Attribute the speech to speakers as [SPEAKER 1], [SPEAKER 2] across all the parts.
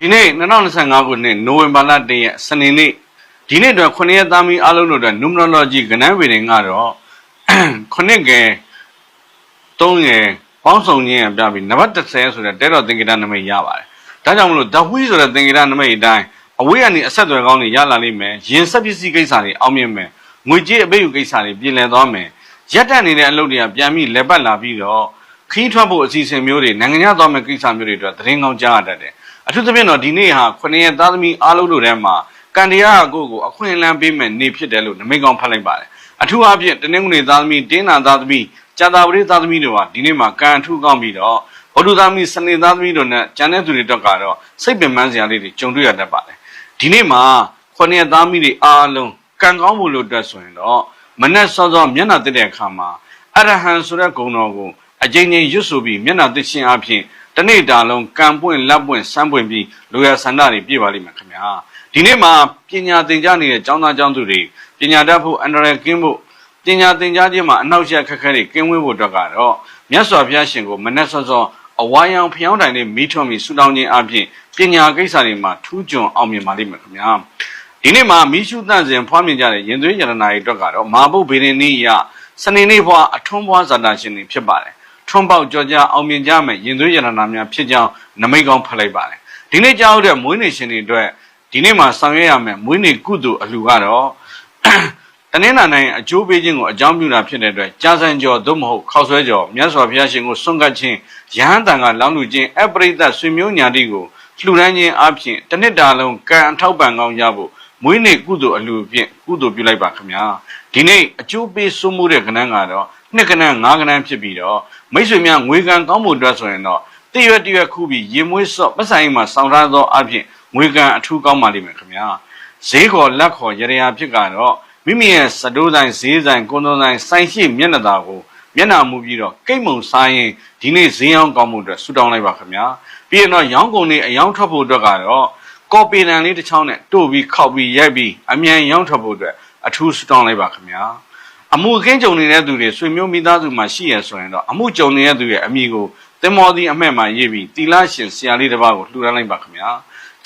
[SPEAKER 1] ဒီနေ့2025ခုနှစ်နိုဝင်ဘာလ1ရက်စနေနေ့ဒီနေ့အတွက်9ရက်သားမီအားလုံးတို့အတွက် numerology ကဏ္ဍဝေရင်ကတော့9ကဲ3ရယ်ပေါင်းစုံခြင်းအပြပြီးနံပါတ်30ဆိုတဲ့တဲတော်သင်္ကေတနမိတ်ရပါတယ်။ဒါကြောင့်မလို့ဓဝီဆိုတဲ့သင်္ကေတနမိတ်အတိုင်းအဝေးကနေအဆက်အသွယ်ကောင်းတွေရလာလိမ့်မယ်။ရင်ဆက်ပစ္စည်းကိစ္စတွေအောင်မြင်မယ်။ငွေကြေးအပိတ်ယူကိစ္စတွေပြည်လည်သွားမယ်။ရက်တက်နေတဲ့အလုပ်တွေကပြန်ပြီးလက်ပတ်လာပြီးတော့ ခီးထွက်ဖို့အစီအစဉ်မျိုးတွေနိုင်ငံခြားသွားမယ့်ကိစ္စမျိုးတွေအတွက်သတင်းကောင်းကြားရတတ်တယ်။အထူးသဖြင့်တော့ဒီနေ့ဟာ9ရက်သားသမီးအားလုံးတို့ထဲမှာကန်တရားကိုကိုအခွင့်အလမ်းပေးမဲ့နေဖြစ်တယ်လို့နမိတ်ကောင်းဖတ်လိုက်ပါတယ်။အထူးအားဖြင့်တနင်္ဂနွေသားသမီးတင်းနာသားသမီးကြာတာပရိသားသမီးတို့ဟာဒီနေ့မှာကံအထူးကောင်းပြီးတော့ဘုဒ္ဓသားသမီးစနေသားသမီးတို့နဲ့ကျန်တဲ့သူတွေတော့ကတော့စိတ်ပင်ပန်းစရာလေးတွေကြုံတွေ့ရတတ်ပါတယ်။ဒီနေ့မှာ9ရက်သားသမီးတွေအားလုံးကံကောင်းဖို့လို့အတွက်ဆိုရင်တော့မနက်စောစောမျက်နှာတက်တဲ့အခါမှာအရဟံဆိုတဲ့ဂုဏ်တော်ကို အကျဉ်းချင်းရွတ်ဆိုပြီးမျက်နှာတက်ခြင်းအပြင်တနေ့တာလုံးကံပွင့်လက်ပွင့်စမ်းပွင့်ပြီးလူရဆန္ဒတွေပြည့်ပါလိမ့်မယ်ခင်ဗျာဒီနေ့မှာပညာသင်ကြားနေတဲ့ကျောင်းသားကျောင်းသူတွေပညာတတ်ဖို့အန္တရာယ်ကင်းဖို့ပညာသင်ကြားခြင်းမှာအနောက်ရှက်ခက်ခဲတွေကင်းဝေးဖို့အတွက်ကတော့မြတ်စွာဘုရားရှင်ကိုမနက်စောစောအဝါရောင်ဖျောင်းတိုင်နဲ့မိထွန်ပြီးဆူတောင်းခြင်းအပြင်ပညာကိစ္စတွေမှာထူးချွန်အောင်မြင်ပါလိမ့်မယ်ခင်ဗျာဒီနေ့မှာမိရှုတန့်စဉ်ဖွားမြင်ကြတဲ့ရင်သွေးယရနာတွေအတွက်ကတော့မာဘုတ်ဗေဒင်နီယစနေနေ့ဘွားအထွန်းဘွားဇာတာရှင်တွေဖြစ်ပါတယ် ထွန်းပေါက်ကြော်ကြအောင်မြင်ကြမယ်ရင်သွေးရတနာများဖြစ်ကြောင်းနမိတ်ကောင်းဖတ်လိုက်ပါတယ်ဒီနေ့ကြောက်တဲ့မွေးနေ့ရှင်တွေအတွက်ဒီနေ့မှာဆောင်ရွက်ရမယ်မွေးနေ့ကုသိုလ်အလှူကတော့တနင်္လာနေ့အကျိုးပေးခြင်းကိုအကြောင်းပြုတာဖြစ်တဲ့အတွက်ကြာစံကျော်သို့မဟုတ်ခောက်ဆွဲကျော်မြတ်စွာဘုရားရှင်ကိုစွန့်ကပ်ခြင်းယဟန်တန်ကလောင်းလူခြင်းအပရိသတ်ဆွေမျိုးညာတိကိုလှူဒန်းခြင်းအပြင်တစ်နှစ်တာလုံးကံအထောက်ပံ့ကောင်းကြဖို့မွေးနေ့ကုသိုလ်အလှူဖြင့်ကုသိုလ်ပြုလိုက်ပါခင်ဗျာဒီနေ့အကျိုးပေးစိုးမိုးတဲ့ကဏ္ဍကတော့ နှစ်ကဏ္ဍငါးကဏ္ဍဖြစ်ပြီးတော့မိတ်ဆွေများငွေကံကောင်းမှုအတွက်ဆိုရင်တော့တရွက်တရွက်ခုပြီးရင်မွေးစော့ပတ်ဆိုင်မှာစောင့်ထားသောအဖြစ်ငွေကံအထူးကောင်းပါလိမ့်မယ်ခင်ဗျာဈေးခေါ်လက်ခေါ်ရရဖြစ်ကတော့မိမိရဲ့စတိုးဆိုင်ဈေးဆိုင်ကွန်တော်ဆိုင်ဆိုင်ရှိမျက်နှာသာကိုမျက်နှာမူပြီးတော့ကိတ်မုံစားရင်ဒီနေ့ဈေးအောင်ကောင်းမှုအတွက်ဆူတောင်းလိုက်ပါခင်ဗျာပြီးရင်တော့ရောင်းကုန်တွေအယောင်းထွက်ဖို့အတွက်ကတော့ကော်ပီတန်လေးတစ်ချောင်းနဲ့တို့ပြီးခောက်ပြီးရိုက်ပြီးအမြန်ရောင်းထွက်ဖို့အတွက်အထူးဆူတောင်းလိုက်ပါခင်ဗျာ အမှုအခင်းကြုံနေတဲ့သူတွေဆွေမျိုးမိသားစုမှာရှိရဆိုရင်တော့အမှုကြုံနေတဲ့သူရဲ့အမိကိုတင်မော်ဒီအမှဲ့မှာရေးပြီးတီလာရှင်ဆရာလေးတစ်ပါးကိုလှူဒါန်းလိုက်ပါခင်ဗျာ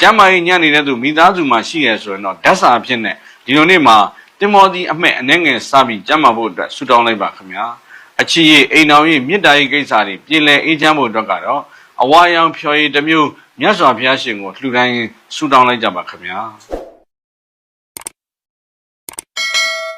[SPEAKER 1] ကျမ်းမာရေးညံ့နေတဲ့သူမိသားစုမှာရှိရဆိုရင်တော့ဓာတ်စာအဖြစ်နဲ့ဒီလိုနေ့မှာတင်မော်ဒီအမှဲ့အနှဲငယ်စပြီးကျမ်းမာဖို့အတွက်ဆူတောင်းလိုက်ပါခင်ဗျာအချီရေးအိမ်တော်ရေးမြစ်တာရေးကိစ္စတွေပြင်လည်အေးချမ်းဖို့အတွက်ကတော့အဝါရောင်ဖြော်ရည်တစ်မျိုးမြတ်စွာဘုရားရှင်ကိုလှူဒါန်းဆူတောင်းလိုက်ကြပါခင်ဗျာ